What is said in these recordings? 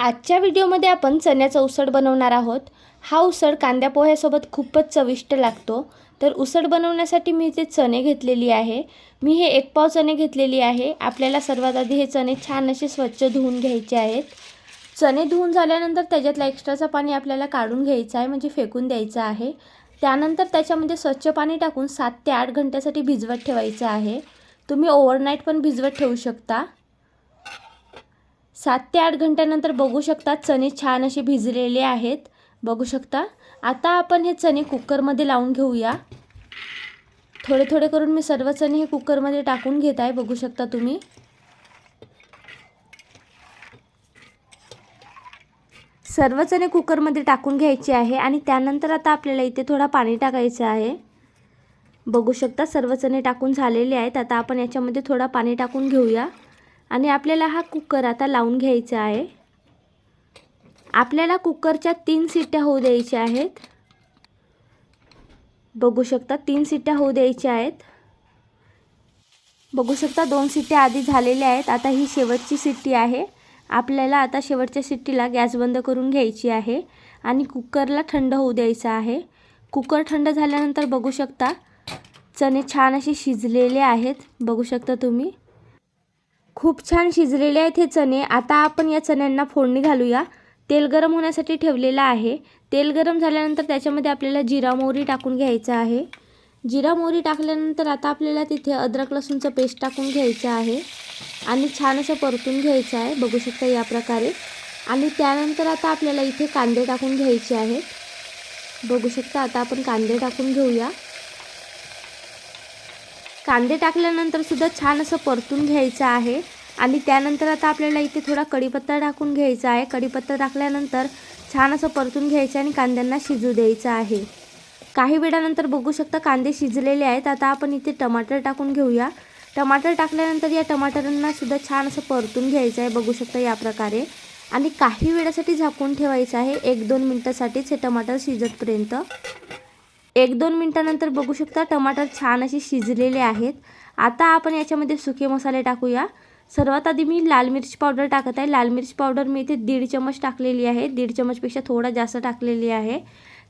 आजच्या व्हिडिओमध्ये आपण चण्याचा उसळ बनवणार आहोत. हा उसळ कांद्या पोह्यासोबत खूपच चविष्ट लागतो. तर उसळ बनवण्यासाठी मी इथे चणे घेतलेली आहे. मी हे एक पाव चणे घेतलेली आहे. आपल्याला सर्वात आधी हे चणे छान असे स्वच्छ धुवून घ्यायचे आहेत. चणे धुवून झाल्यानंतर त्याच्यातला एक्स्ट्राचं पाणी आपल्याला काढून घ्यायचं आहे म्हणजे फेकून द्यायचं आहे. त्यानंतर त्याच्यामध्ये स्वच्छ पाणी टाकून सात ते आठ घंट्यासाठी भिजवत ठेवायचं आहे. तुम्ही ओव्हरनाईट पण भिजवत ठेवू शकता. सात ते आठ घंट्यानंतर बघू शकता चणे छान असे भिजलेले आहेत. बघू शकता. आता आपण हे चणे कुकरमध्ये लावून घेऊया. थोडे थोडे करून मी सर्व चणे हे कुकरमध्ये टाकून घेत आहे. बघू शकता तुम्ही. सर्व चणे कुकरमध्ये टाकून घ्यायचे आहे आणि त्यानंतर आता आपल्याला इथे थोडा पाणी टाकायचं आहे. बघू शकता सर्व चणे टाकून झालेले आहेत. आता आपण याच्यामध्ये थोडा पाणी टाकून घेऊया. आणि आपल्याला हा कुकर आता लावून घ्यायचा आहे. आपल्याला कुकरच्या तीन सिट्ट्या होऊ द्यायच्या आहेत. बघू शकता तीन सिट्ट्या होऊ द्यायच्या आहेत. बघू शकता दोन सिट्ट्या आधी झालेल्या आहेत. आता ही शेवटची सिट्टी आहे. आपल्याला आता शेवटच्या सिट्टीला गॅस बंद करून घ्यायची आहे आणि कुकरला थंड होऊ द्यायचं आहे. कुकर थंड झाल्यानंतर बघू शकता चणे छान असे शिजलेले आहेत. बघू शकता तुम्ही. खूप छान शिजलेले आहेत हे चणे. आता आपण या चण्यांना फोडणी घालूया. तेल गरम होण्यासाठी ठेवलेलं आहे. तेल गरम झाल्यानंतर त्याच्यामध्ये आपल्याला जिरा मोहरी टाकून घ्यायचं आहे. जिरा मोहरी टाकल्यानंतर आता आपल्याला तिथे अद्रक लसूणचं पेस्ट टाकून घ्यायचं आहे. आणि छान असं परतून घ्यायचं आहे. बघू शकता या प्रकारे. आणि त्यानंतर आता आपल्याला इथे कांदे टाकून घ्यायचे आहेत. बघू शकता आता आपण कांदे टाकून घेऊया. कांदे टाकल्यानंतर सुद्धा छान असं परतून घ्यायचं आहे. आणि त्यानंतर आता आपल्याला इथे थोडा कढीपत्ता टाकून घ्यायचा आहे. कढीपत्ता टाकल्यानंतर छान असं परतून घ्यायचं आणि कांद्यांना शिजू द्यायचं आहे. काही वेळानंतर बघू शकता कांदे शिजलेले आहेत. आता आपण इथे टमाटर टाकून घेऊया. टमाटर टाकल्यानंतर या टमाटरांना सुद्धा छान असं परतून घ्यायचं आहे. बघू शकता या प्रकारे. आणि काही वेळासाठी झाकून ठेवायचं आहे. एक दोन मिनटासाठीच हे टमाटर शिजतपर्यंत. एक दोन मिनटानंतर बघू शकता टमाटर छान असे शिजलेले आहेत. आता आपण याच्यामध्ये सुके मसाले टाकूया. सर्वात आधी मी लाल मिरची पावडर टाकत आहे. लाल मिरची पावडर मी इथे दीड चमच टाकलेली आहे. दीड चमचपेक्षा थोडा जास्त टाकलेली आहे.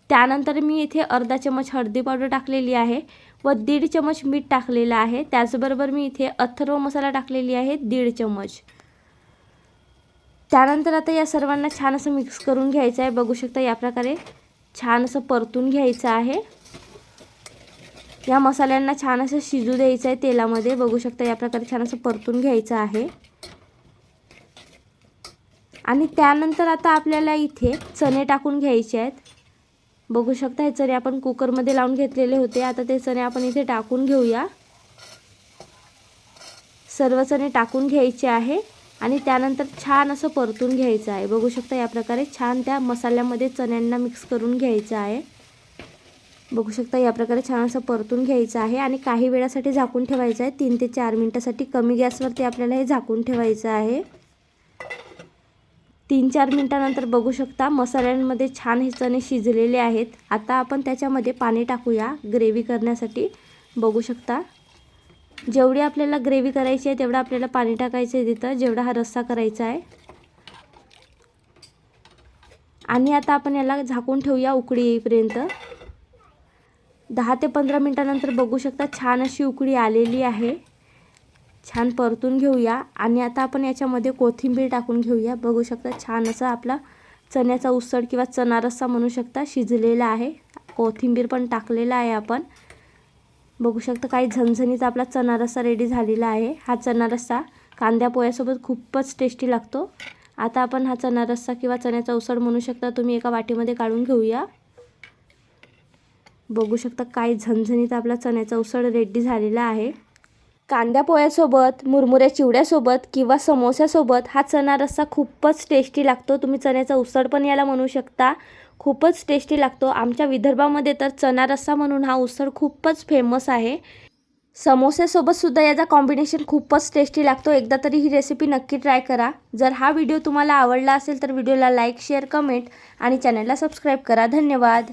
त्यानंतर मी इथे अर्धा चम्मच हळदी पावडर टाकलेली आहे व दीड चमच मीठ टाकलेलं आहे. त्याचबरोबर मी इथे अथर्व मसाला टाकलेली आहे दीड चम्मच. त्यानंतर आता या सर्वांना छान असं मिक्स करून घ्यायचं आहे. बघू शकता या प्रकारे. छान असं परतून घ्यायचं आहे. या मसाल्यांना छान असं शिजू द्यायचं आहे तेलामध्ये. बघू शकता या प्रकारे छान असं परतून घ्यायचं आहे. आणि त्यानंतर आता आपल्याला इथे चणे टाकून घ्यायचे आहेत. बघू शकता हे चणे आपण कुकरमध्ये लावून घेतलेले होते. आता ते चणे आपण इथे टाकून घेऊया. सर्व चणे टाकून घ्यायचे आहे. आणि त्यानंतर छान असं परतून घ्यायचं आहे. बघू शकता या प्रकारे छान त्या मसाल्यामध्ये चण्यांना मिक्स करून घ्यायचं आहे. बघू शकता या प्रकारे छान असं परतून घ्यायचं आहे आणि काही वेळासाठी झाकून ठेवायचं आहे. तीन ते चार मिनटासाठी कमी गॅसवरती आपल्याला हे झाकून ठेवायचं आहे. तीन चार मिनटानंतर बघू शकता मसाल्यांमध्ये छान हे चणे शिजलेले आहेत. आता आपण त्याच्यामध्ये पाणी टाकूया ग्रेव्ही करण्यासाठी. बघू शकता. जेवढी आपल्याला ग्रेव्ही करायची आहे तेवढं आपल्याला पाणी टाकायचं आहे तिथं. जेवढा हा रस्सा करायचा आहे. आणि आता आपण याला झाकून ठेवूया उकडी येईपर्यंत. दहा ते पंधरा मिनटानंतर बघू शकता छान अशी उकळी आलेली आहे. छान परतून घेऊया. आणि आता आपण याच्यामध्ये कोथिंबीर टाकून घेऊया. बघू शकता छान असा आपला चण्याचा उसळ किंवा चणा रस्सा म्हणू शकता शिजलेला आहे. कोथिंबीर पण टाकलेला आहे आपण. बघू शकता काही झणझणीचा आपला चणा रस्सा रेडी झालेला आहे. हा चणा रस्सा कांद्या पोह्यासोबत खूपच टेस्टी लागतो. आता आपण हा चणा रस्सा किंवा चण्याचा उसळ म्हणू शकता तुम्ही एका वाटीमध्ये काढून घेऊया. बघू शकता काय झणझणीत आपला चण्याचा उसळ रेडी झालेला आहे. कांद्या पोह्यासोबत मुरमुऱ्या चिवड्यासोबत किंवा समोस्यासोबत हा चणा रस्सा खूपच टेस्टी लागतो. तुम्ही चण्याचा उसळ पण याला म्हणू शकता. खूपच टेस्टी लागतो. आमच्या विदर्भामध्ये तर चणा रस्सा म्हणून हा उसळ खूपच फेमस आहे. समोस्यासोबतसुद्धा याचा कॉम्बिनेशन खूपच टेस्टी लागतो. एकदा तरी ही रेसिपी नक्की ट्राय करा. जर हा व्हिडिओ तुम्हाला आवडला असेल तर व्हिडिओला लाईक शेअर कमेंट आणि चॅनलला सबस्क्राईब करा. धन्यवाद.